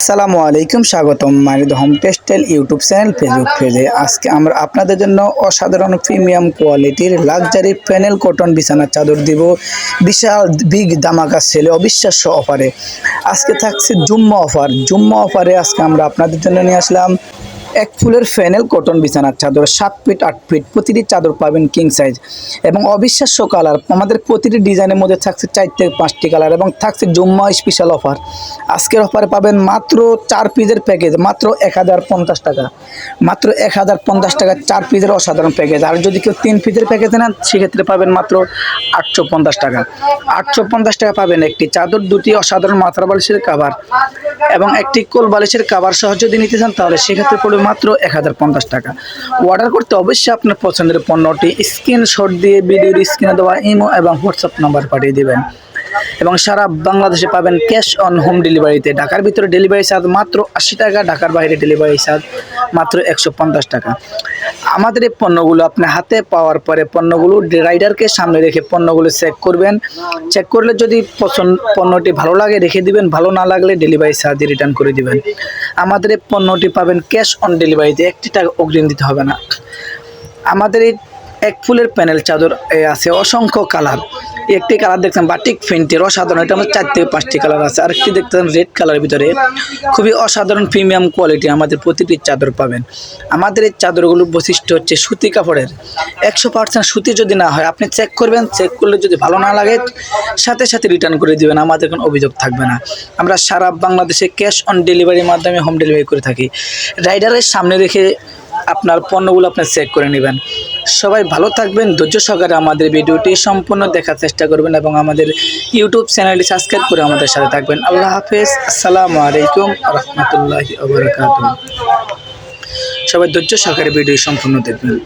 আসসালামু আলাইকুম, স্বাগতম মারিদ home textile YouTube channel Facebook পেজে আজকে আমরা আপনাদের জন্য অসাধারণ প্রিমিয়াম কোয়ালিটির লাক্সারি প্যানেল কটন বিছানার চাদর দিব। বিশাল, বিগ দামাকা সেলে অবিশ্বাস্য অফারে আজকে থাকছে জুম্মা অফার জুম্মা অফারে আজকে আমরা আপনাদের জন্য নিয়ে আসলাম এক ফুলের ফ্যানেল কটন বিছানার চাদর, সাত ফিট, আট ফিট, প্রতিটি চাদর পাবেন কিং সাইজ এবং অবিশ্বাস্য কালার আমাদের প্রতিটি ডিজাইনের মধ্যে থাকছে চার থেকে পাঁচটি কালার এবং থাকছে জুম্মা স্পেশাল অফার আজকের অফারে পাবেন মাত্র চার পিসের প্যাকেজ মাত্র এক হাজার পঞ্চাশ টাকা। মাত্র এক হাজার পঞ্চাশ টাকা চার পিসের অসাধারণ প্যাকেজ আর যদি কেউ তিন পিসের প্যাকেজ নেন, সেক্ষেত্রে পাবেন মাত্র আটশো পঞ্চাশ টাকা। আটশো পঞ্চাশ টাকা পাবেন একটি চাদর, দুটি অসাধারণ মাথার বালিশের কাভার এবং একটি কোল বালিশের কাভার সহ যদি নিতে চান, তাহলে সেক্ষেত্রে পড়বে মাত্র এক হাজার পঞ্চাশ টাকা। অর্ডার করতে অবশ্যই আপনার পছন্দের পণ্যটি স্ক্রিনশট দিয়ে ভিডিওর স্ক্রিনে দেওয়া ইমো এবং হোয়াটসঅ্যাপ নাম্বার পাঠিয়ে দেবেন। এবং সারা বাংলাদেশে পাবেন ক্যাশ অন হোম ডেলিভারিতে। ঢাকার ভিতরে ডেলিভারি চার্জ মাত্র আশি টাকা, ঢাকার বাইরে ডেলিভারি চার্জ মাত্র একশো পঞ্চাশ টাকা। আমাদের এই পণ্যগুলো আপনি হাতে পাওয়ার পরে পণ্যগুলো রাইডারকে সামনে রেখে পণ্যগুলো চেক করবেন। চেক করলে যদি পছন্দ, পণ্যটি ভালো লাগে, রেখে দিবেন। ভালো না লাগলে ডেলিভারি চার্জ রিটার্ন করে দিবেন। আমাদের এই পণ্যটি পাবেন ক্যাশ অন ডেলিভারিতে একটি টাকা অগ্রিম দিতে হবে না। আমাদের এই এক ফুলের প্যানেল চাদর আছে অসংখ্য কালার। একটি কালার দেখছেন বাটিক ফেন্টের অসাধারণ। এটা আমাদের চার থেকে পাঁচটি কালার আছে। আরেকটি দেখতেছেন রেড কালারের ভিতরে। খুবই অসাধারণ প্রিমিয়াম কোয়ালিটি আমাদের প্রতিটি চাদর পাবেন। আমাদের এই চাদরগুলোর বৈশিষ্ট্য হচ্ছে সুতি কাপড়ের। একশো পার্সেন্ট সুতি যদি না হয়, আপনি চেক করবেন। চেক করলে যদি ভালো না লাগে, সাথে সাথে রিটার্ন করে দিবেন। আমাদের কোনো অভিযোগ থাকবে না। আমরা সারা বাংলাদেশে ক্যাশ অন ডেলিভারির মাধ্যমে হোম ডেলিভারি করে থাকি। রাইডারের সামনে রেখে আপনার পণ্যগুলো আপনি চেক করে নেবেন। সবাই ভালো থাকবেন, ধৈর্য সহকারে আমাদের ভিডিওটি সম্পূর্ণ দেখার চেষ্টা করবেন এবং আমাদের ইউটিউব চ্যানেলটি সাবস্ক্রাইব করে আমাদের সাথে থাকবেন। আল্লাহ হাফেজ, আসসালামু আলাইকুম রহমতুল্লাহ সবাই ধৈর্য সহকারে ভিডিও সম্পূর্ণ দেখবেন।